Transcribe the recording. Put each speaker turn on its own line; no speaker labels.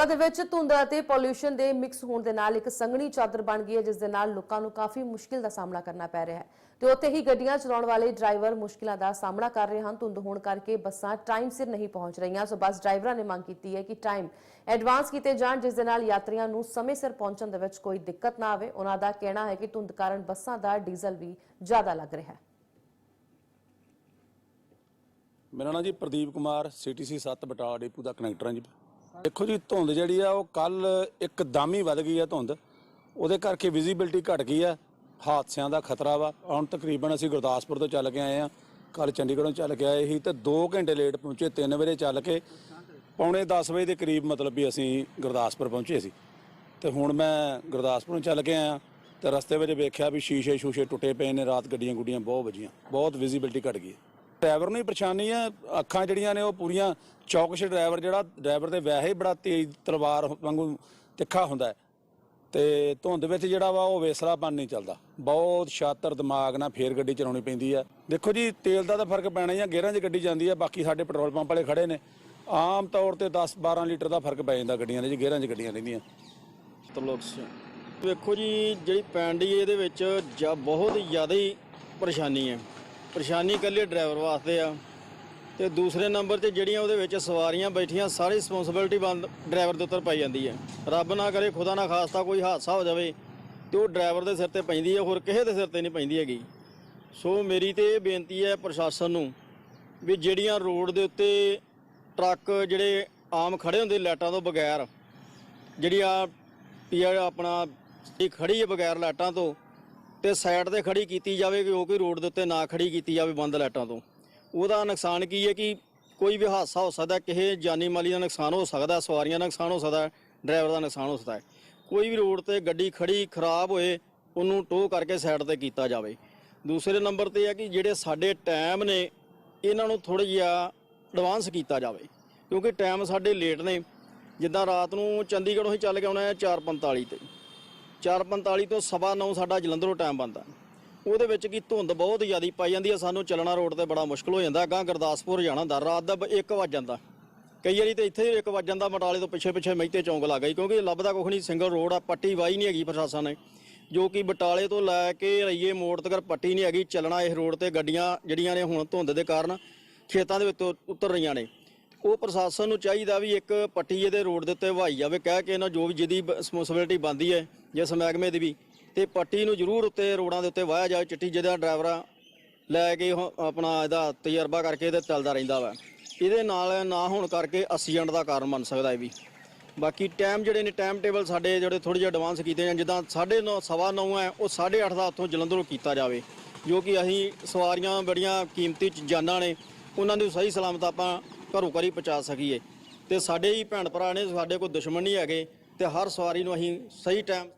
ਬਟਾਲਾ ਦੇ ਵਿੱਚ ਧੁੰਦ ਅਤੇ ਪੋਲਿਊਸ਼ਨ ਦੇ ਮਿਕਸ ਹੋਣ ਦੇ ਨਾਲ ਇੱਕ ਸੰਘਣੀ ਚਾਦਰ ਬਣ ਗਈ ਹੈ, ਜਿਸ ਦੇ ਨਾਲ ਲੋਕਾਂ ਨੂੰ ਕਾਫੀ ਮੁਸ਼ਕਿਲ ਦਾ ਸਾਹਮਣਾ ਕਰਨਾ ਪੈ ਰਿਹਾ ਹੈ। ਤੇ ਉੱਥੇ ਹੀ ਗੱਡੀਆਂ ਚਲਾਉਣ ਵਾਲੇ ਡਰਾਈਵਰ ਮੁਸ਼ਕਿਲਾਂ ਦਾ ਸਾਹਮਣਾ ਕਰ ਰਹੇ ਹਨ। ਧੁੰਦ ਹੋਣ ਕਰਕੇ ਬੱਸਾਂ ਟਾਈਮ ਸਿਰ ਨਹੀਂ ਪਹੁੰਚ ਰਹੀਆਂ। ਸੋ ਬੱਸ ਡਰਾਈਵਰਾਂ ਨੇ ਮੰਗ ਕੀਤੀ ਹੈ ਕਿ ਟਾਈਮ ਐਡਵਾਂਸ ਕੀਤੇ ਜਾਣ, ਜਿਸ ਦੇ ਨਾਲ ਯਾਤਰੀਆਂ ਨੂੰ ਸਮੇਂ ਸਿਰ ਪਹੁੰਚਣ ਦੇ ਵਿੱਚ ਕੋਈ ਦਿੱਕਤ ਨਾ ਆਵੇ। ਉਹਨਾਂ ਦਾ ਕਹਿਣਾ ਹੈ ਕਿ ਧੁੰਦ ਕਾਰਨ ਬੱਸਾਂ ਦਾ ਡੀਜ਼ਲ ਵੀ ਜ਼ਿਆਦਾ ਲੱਗ ਰਿਹਾ ਹੈ।
ਮੇਰਾ ਨਾਮ ਜੀ ਪ੍ਰਦੀਪ ਕੁਮਾਰ ਸੀਟੀਸੀ 7 ਬਟਾਲਾ ਡੇਪੂ ਦਾ ਕਨੈਕਟਰ ਹਾਂ ਜੀ। ਦੇਖੋ ਜੀ, ਧੁੰਦ ਜਿਹੜੀ ਆ, ਉਹ ਕੱਲ ਇੱਕਦਮ ਹੀ ਵੱਧ ਗਈ ਆ ਧੁੰਦ। ਉਹਦੇ ਕਰਕੇ ਵਿਜ਼ਿਬਿਲਟੀ ਘਟ ਗਈ ਆ। ਹਾਦਸਿਆਂ ਦਾ ਖਤਰਾ ਵਾ। ਹੁਣ ਤਕਰੀਬਨ ਅਸੀਂ ਗੁਰਦਾਸਪੁਰ ਤੋਂ ਚੱਲ ਕੇ ਆਏ ਆ। ਕੱਲ ਚੰਡੀਗੜ੍ਹੋਂ ਚੱਲ ਕੇ ਆਏ ਸੀ ਤੇ 2 ਘੰਟੇ ਲੇਟ ਪਹੁੰਚੇ 3 ਵਜੇ ਚੱਲ ਕੇ। ਪੌਣੇ 10 ਵਜੇ ਦੇ ਕਰੀਬ ਮਤਲਬ ਵੀ ਅਸੀਂ ਗੁਰਦਾਸਪੁਰ ਪਹੁੰਚੇ ਸੀ। ਤੇ ਹੁਣ ਮੈਂ ਗੁਰਦਾਸਪੁਰੋਂ ਚੱਲ ਕੇ ਆਇਆ। ਤੇ ਰਸਤੇ ਵਿੱਚ ਵੇਖਿਆ ਵੀ ਸ਼ੀਸ਼ੇ ਸ਼ੂਸ਼ੇ ਟੁੱਟੇ ਪਏ ਨੇ, ਰਾਤ ਗੱਡੀਆਂ ਗੁੱਡੀਆਂ ਬਹੁਤ ਵੱਜੀਆਂ। ਬਹੁਤ ਵਿਜ਼ਿਬਿਲਟੀ ਘਟ ਗਈ। ਡਰਾਈਵਰ ਨੂੰ ਹੀ ਪਰੇਸ਼ਾਨੀ ਹੈ ਅੱਖਾਂ ਜਿਹੜੀਆਂ ਨੇ ਉਹ ਪੂਰੀਆਂ ਚੌਕਸ਼ ਡਰਾਈਵਰ ਜਿਹੜਾ, ਡਰਾਈਵਰ ਦੇ ਵੈਸੇ ਹੀ ਬੜਾ ਤੇਜ਼ ਤਲਵਾਰ ਵਾਂਗੂ ਤਿੱਖਾ ਹੁੰਦਾ ਹੈ। ਤੇ ਧੁੰਦ ਵਿੱਚ ਜਿਹੜਾ ਵਾ ਉਹ ਵੇਸਲਾਪਨ ਨਹੀਂ ਚੱਲਦਾ। ਬਹੁਤ ਸ਼ਾਤਰ ਦਿਮਾਗ ਨਾਲ ਫੇਰ ਗੱਡੀ ਚਲਾਉਣੀ ਪੈਂਦੀ ਆ। ਦੇਖੋ ਜੀ, ਤੇਲ ਦਾ ਤਾਂ ਫ਼ਰਕ ਪੈਣਾ ਹੀ ਆ, ਗੇਅਰਾਂ 'ਚ ਗੱਡੀ ਜਾਂਦੀ ਆ, ਬਾਕੀ ਸਾਡੇ ਪੈਟਰੋਲ ਪੰਪ ਵਾਲੇ ਖੜੇ ਨੇ। ਆਮ ਤੌਰ ਤੇ 10 12 ਲੀਟਰ ਦਾ ਫ਼ਰਕ ਪੈ ਜਾਂਦਾ ਗੱਡੀਆਂ ਦੇ, ਜੀ ਗੇਅਰਾਂ 'ਚ ਗੱਡੀਆਂ ਰਹਿੰਦੀਆਂ।
ਤਰਲੋਕ ਸਿੰਘ, ਵੇਖੋ ਜੀ, ਜਿਹੜੀ ਪੈਂਡੀ ਇਹਦੇ ਵਿੱਚ ਜਾਂ ਬਹੁਤ ਜ਼ਿਆਦਾ ਹੀ ਪਰੇਸ਼ਾਨੀ ਹੈ ਪਰੇਸ਼ਾਨੀ ਇਕੱਲੇ ਡਰਾਈਵਰ ਵਾਸਤੇ ਆ। ਤੇ ਦੂਸਰੇ ਨੰਬਰ ਤੇ ਜਿਹੜੀਆਂ ਉਹਦੇ ਵਿੱਚ ਸਵਾਰੀਆਂ ਬੈਠੀਆਂ, ਸਾਰੀ ਰਿਸਪੌਂਸਿਬਿਲਟੀ ਬੰਦ ਡਰਾਈਵਰ ਦੇ ਉੱਤੇ ਪਾਈ ਜਾਂਦੀ ਹੈ। ਰੱਬ ਨਾ ਕਰੇ, ਖੁਦਾ ਨਾ ਖਾਸਤਾ ਕੋਈ ਹਾਦਸਾ ਹੋ ਜਾਵੇ ਤੇ ਉਹ ਡਰਾਈਵਰ ਦੇ ਸਿਰ ਤੇ ਪੈਂਦੀ ਹੈ, ਹੋਰ ਕਿਸੇ ਦੇ ਸਿਰ ਤੇ ਨਹੀਂ ਪੈਂਦੀ ਹੈਗੀ। ਸੋ ਮੇਰੀ ਤੇ ਇਹ ਬੇਨਤੀ ਹੈ ਪ੍ਰਸ਼ਾਸਨ ਨੂੰ ਵੀ ਜਿਹੜੀਆਂ ਰੋਡ ਦੇ ਉੱਤੇ ਟਰੱਕ ਜਿਹੜੇ ਆਮ ਖੜੇ ਹੁੰਦੇ ਲਾਈਟਾਂ ਤੋਂ ਬਗੈਰ, ਜਿਹੜੀ ਆ ਪੀਆ ਆਪਣਾ, ਇਹ ਖੜੀ ਹੈ ਬਗੈਰ ਲਾਈਟਾਂ ਤੋਂ ਤੇ ਸਾਈਡ ਤੇ ਖੜੀ ਕੀਤੀ ਜਾਵੇ ਕਿ ਉਹ ਕੋਈ ਰੋਡ ਦੇ ਉੱਤੇ ਨਾ ਖੜੀ ਕੀਤੀ ਜਾਵੇ ਬੰਦ ਲਾਈਟਾਂ ਤੋਂ। ਉਹਦਾ ਨੁਕਸਾਨ ਕੀ ਹੈ ਕਿ ਕੋਈ ਵੀ ਹਾਦਸਾ ਹੋ ਸਕਦਾ, ਕਿਸੇ ਜਾਨੀ ਮਾਲੀ ਦਾ ਨੁਕਸਾਨ ਹੋ ਸਕਦਾ, ਸਵਾਰੀਆਂ ਦਾ ਨੁਕਸਾਨ ਹੋ ਸਕਦਾ, ਡਰਾਈਵਰ ਦਾ ਨੁਕਸਾਨ ਹੋ ਸਕਦਾ ਹੈ। ਕੋਈ ਵੀ ਰੋਡ ਤੇ ਗੱਡੀ ਖੜੀ, ਖਰਾਬ ਹੋਏ, ਉਹਨੂੰ ਟੋ ਕਰਕੇ ਸਾਈਡ ਤੇ ਕੀਤਾ ਜਾਵੇ। ਦੂਸਰੇ ਨੰਬਰ ਤੇ ਹੈ ਕਿ ਜਿਹੜੇ ਸਾਡੇ ਟਾਈਮ ਨੇ, ਇਹਨਾਂ ਨੂੰ ਥੋੜਾ ਜਿਹਾ ਐਡਵਾਂਸ ਕੀਤਾ ਜਾਵੇ, ਕਿਉਂਕਿ ਟਾਈਮ ਸਾਡੇ ਲੇਟ ਨੇ। ਜਿੱਦਾਂ ਰਾਤ ਨੂੰ ਚੰਡੀਗੜ੍ਹੋਂ ਹੀ ਚੱਲ ਕੇ ਆਉਣਾ ਹੈ 4:45 ਤੇ। 4:45 ਤੋਂ ਸਵਾ ਨੌ ਸਾਡਾ ਜਲੰਧਰੋਂ ਟਾਈਮ ਬੰਦਾ ਉਹਦੇ ਵਿੱਚ ਕੀ ਧੁੰਦ ਬਹੁਤ ਜ਼ਿਆਦੀ ਪਾਈ ਜਾਂਦੀ ਹੈ ਸਾਨੂੰ ਚੱਲਣਾ ਰੋਡ ਤੇ ਬੜਾ ਮੁਸ਼ਕਲ ਹੋ ਜਾਂਦਾ। ਅਗਾਂਹ ਗੁਰਦਾਸਪੁਰ ਜਾਣਾ ਹੁੰਦਾ, ਰਾਤ ਦਾ 1 ਵਜ ਜਾਂਦਾ। ਕਈ ਵਾਰੀ ਤੇ ਇੱਥੇ 1 ਵਜ ਜਾਂਦਾ, ਬਟਾਲੇ ਤੋਂ ਪਿੱਛੇ ਪਿੱਛੇ ਮਹਿਤੇ ਚੌਂਕ ਲੱਗ ਗਈ ਕਿਉਂਕਿ ਲੱਭਦਾ ਕੁਖ ਨਹੀਂ ਸਿੰਗਲ ਰੋਡ ਆ, ਪੱਟੀ ਵਾਈ ਨਹੀਂ ਹੈਗੀ ਪ੍ਰਸ਼ਾਸਨ ਨੇ। ਜੋ ਕਿ ਬਟਾਲੇ ਤੋਂ ਲੈ ਕੇ ਰਈਏ ਮੋੜ ਤੱਕ ਪੱਟੀ ਨਹੀਂ ਹੈਗੀ, ਚੱਲਣਾ ਇਸ ਰੋਡ ਤੇ ਗੱਡੀਆਂ ਜਿਹੜੀਆਂ ਨੇ ਹੁਣ ਧੁੰਦ ਦੇ ਕਾਰਨ ਖੇਤਾਂ ਦੇ ਵਿੱਚੋਂ ਉਤਰ ਰਹੀਆਂ ਨੇ। ਉਹ ਪ੍ਰਸ਼ਾਸਨ ਨੂੰ ਚਾਹੀਦਾ ਵੀ ਇੱਕ ਪੱਟੀ ਇਹਦੇ ਰੋਡ ਦੇ ਉੱਤੇ ਵਹਾਈ ਜਾਵੇ, ਕਹਿ ਕੇ ਇਹਨਾਂ ਜੋ ਵੀ ਜਿਹਦੀ ਰਿਸਪੌਂਸਿਬਿਲਟੀ ਬਣਦੀ ਹੈ ਜਿਸ ਮਹਿਕਮੇ ਦੀ ਵੀ, ਤੇ ਪੱਟੀ ਨੂੰ ਜ਼ਰੂਰ ਉੱਤੇ ਰੋਡਾਂ ਦੇ ਉੱਤੇ ਵਾਇਆ ਜਾਵੇ, ਚਿੱਟੀ ਜਿਹਦਾ ਡਰਾਈਵਰਾਂ ਲੈ ਕੇ ਉਹ ਆਪਣਾ ਇਹਦਾ ਤਜਰਬਾ ਕਰਕੇ ਤੇ ਚੱਲਦਾ ਰਹਿੰਦਾ ਵਾ। ਇਹਦੇ ਨਾਲ ਨਾ ਹੋਣ ਕਰਕੇ ਐਕਸੀਡੈਂਟ ਦਾ ਕਾਰਨ ਬਣ ਸਕਦਾ ਇਹ ਵੀ। ਬਾਕੀ ਟਾਈਮ ਜਿਹੜੇ ਨੇ ਟਾਈਮ ਟੇਬਲ ਸਾਡੇ ਜਿਹੜੇ ਥੋੜੇ ਜਿਹਾ ਐਡਵਾਂਸ ਕੀਤੇ ਜਾਣ, ਜਿੱਦਾਂ 9:30 ਸਵਾ ਨੌ ਹੈ, ਉਹ 8:30 ਦਾ ਉੱਥੋਂ ਜਲੰਧਰੋਂ ਕੀਤਾ ਜਾਵੇ, ਜੋ ਕਿ ਅਸੀਂ ਸਵਾਰੀਆਂ ਬੜੀਆਂ ਕੀਮਤੀ ਜਾਨਾਂ ਨੇ, ਉਹਨਾਂ ਨੂੰ ਸਹੀ ਸਲਾਮਤ ਆਪਾਂ ਘਰੋਂ ਘਰੀ ਪਹੁੰਚਾ ਸਕੀਏ। ਤੇ ਸਾਡੇ ਹੀ ਭੈਣ ਭਰਾ ਨੇ, ਸਾਡੇ ਕੋਈ ਦੁਸ਼ਮਣ ਨਹੀਂ ਹੈਗੇ। ਤੇ ਹਰ ਸਵਾਰੀ ਨੂੰ ਅਸੀਂ ਸਹੀ ਟਾਈਮ